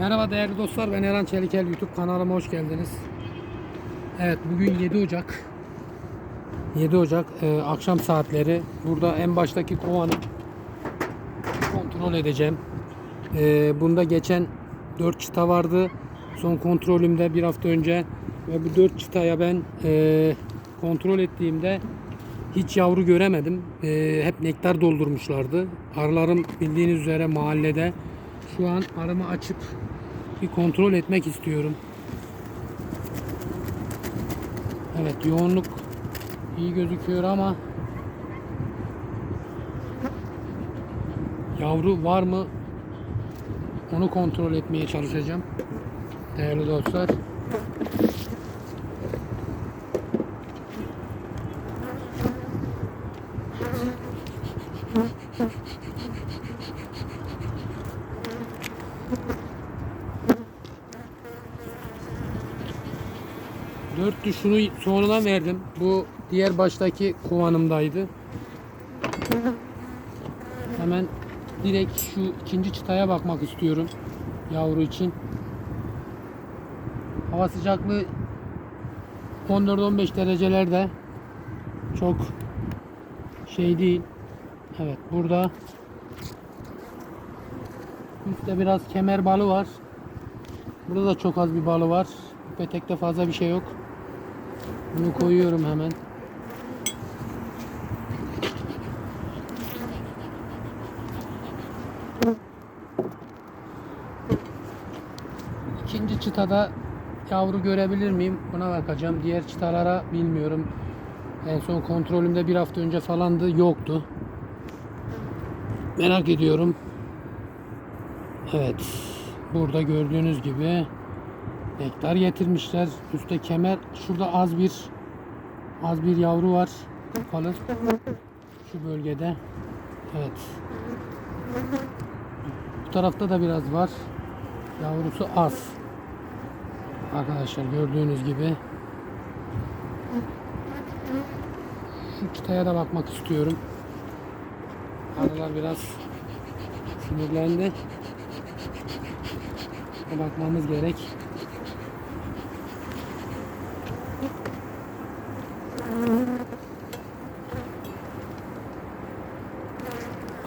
Merhaba değerli dostlar ben Eren Çelikel YouTube kanalıma hoş geldiniz. Evet bugün 7 Ocak 7 Ocak e, akşam saatleri burada en baştaki kovanı kontrol edeceğim. E, bunda geçen 4 çıta vardı. Son kontrolümde bir hafta önce ve bu 4 çıtaya ben e, kontrol ettiğimde hiç yavru göremedim. E, hep nektar doldurmuşlardı. Arılarım bildiğiniz üzere mahallede. Şu an arımı açıp bir kontrol etmek istiyorum. Evet yoğunluk iyi gözüküyor ama yavru var mı onu kontrol etmeye çalışacağım. Değerli dostlar. Dört düşünü sonradan verdim. Bu diğer baştaki kovanımdaydı. Hemen direkt şu ikinci çıtaya bakmak istiyorum. Yavru için. Hava sıcaklığı 14-15 derecelerde. Çok şey değil. Evet burada üstte biraz kemer balı var. Burada da çok az bir balı var. Petekte fazla bir şey yok. Bunu koyuyorum hemen. İkinci çıtada yavru görebilir miyim? Buna bakacağım. Diğer çıtalara bilmiyorum. En son kontrolümde bir hafta önce falandı. Yoktu. Merak ediyorum. Evet. Burada gördüğünüz gibi nektar getirmişler. Üstte kemer. Şurada az bir az bir yavru var. Kapalı. Şu bölgede. Evet. Bu tarafta da biraz var. Yavrusu az. Arkadaşlar gördüğünüz gibi. Şu çıtaya da bakmak istiyorum. Arılar biraz sinirlendi. Bakmamız gerek.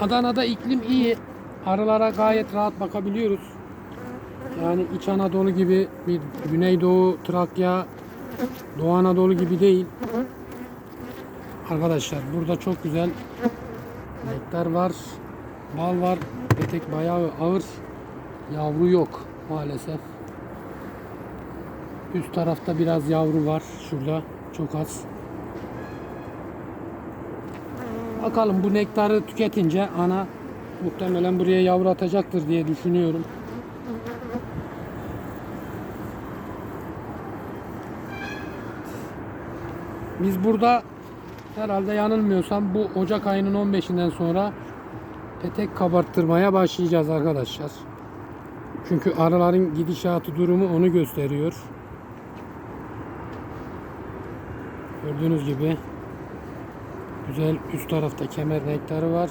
Adana'da iklim iyi. Arılara gayet rahat bakabiliyoruz. Yani İç Anadolu gibi bir Güneydoğu, Trakya, Doğu Anadolu gibi değil. Arkadaşlar burada çok güzel nektar var, bal var. Petek bayağı ağır. Yavru yok maalesef. Üst tarafta biraz yavru var. Şurada çok az. Bakalım bu nektarı tüketince ana muhtemelen buraya yavru atacaktır diye düşünüyorum. Biz burada herhalde yanılmıyorsam bu Ocak ayının 15'inden sonra petek kabarttırmaya başlayacağız arkadaşlar. Çünkü arıların gidişatı durumu onu gösteriyor. Gördüğünüz gibi güzel üst tarafta kemer nektarı var.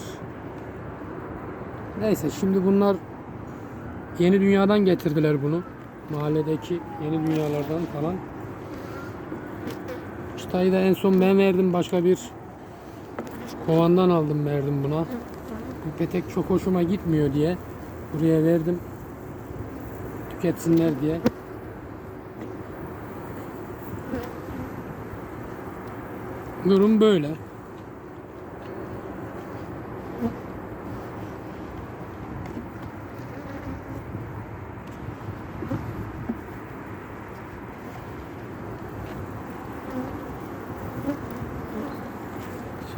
Neyse şimdi bunlar yeni dünyadan getirdiler bunu. Mahalledeki yeni dünyalardan falan. Çıtayı da en son ben verdim. Başka bir kovandan aldım verdim buna. Bu petek çok hoşuma gitmiyor diye buraya verdim. Tüketsinler diye. Durum böyle.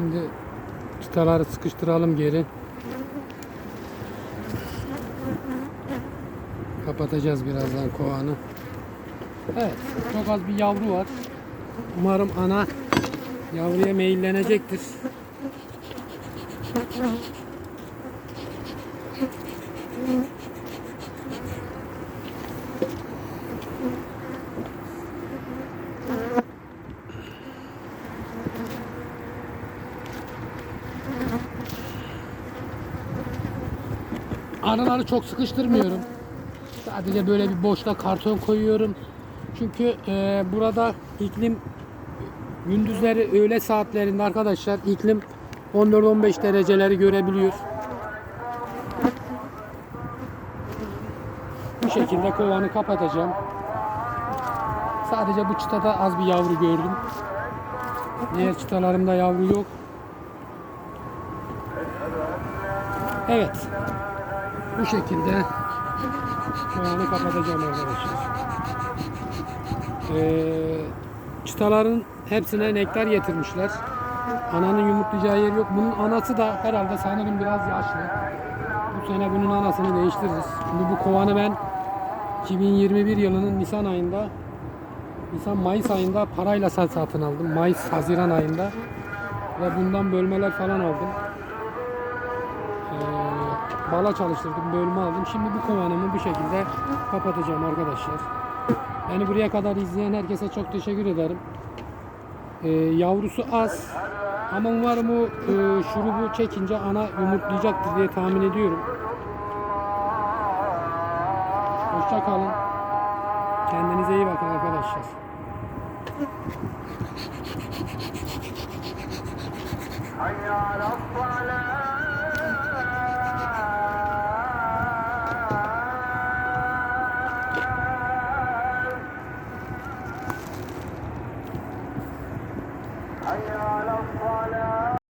Şimdi çıtaları sıkıştıralım geri. Kapatacağız birazdan kovanı. Evet, çok az bir yavru var. Umarım ana yavruya meyillenecektir. Arıları çok sıkıştırmıyorum. Sadece böyle bir boşta karton koyuyorum. Çünkü e, burada iklim gündüzleri öğle saatlerinde arkadaşlar iklim 14-15 dereceleri görebiliyor. Bu şekilde kovanı kapatacağım. Sadece bu çıtada az bir yavru gördüm. Diğer çıtalarımda yavru yok. Evet. Bu şekilde kovanı kapatacağım arkadaşlar. Ee, çıtaların hepsine nektar getirmişler. Ananın yumurtlayacağı yer yok. Bunun anası da herhalde sanırım biraz yaşlı. Bu sene bunun anasını değiştiririz. Şimdi bu kovanı ben 2021 yılının Nisan ayında Nisan Mayıs ayında parayla sat- satın aldım. Mayıs Haziran ayında ve bundan bölmeler falan aldım Ee, bala çalıştırdım, bölme aldım. Şimdi bu kovanımı bu şekilde kapatacağım arkadaşlar. Beni buraya kadar izleyen herkese çok teşekkür ederim. Ee, yavrusu az ama umarım o e, şurubu çekince ana yumurtlayacaktır diye tahmin ediyorum. Hoşça kalın. Kendinize iyi bakın arkadaşlar. حي على الصلاة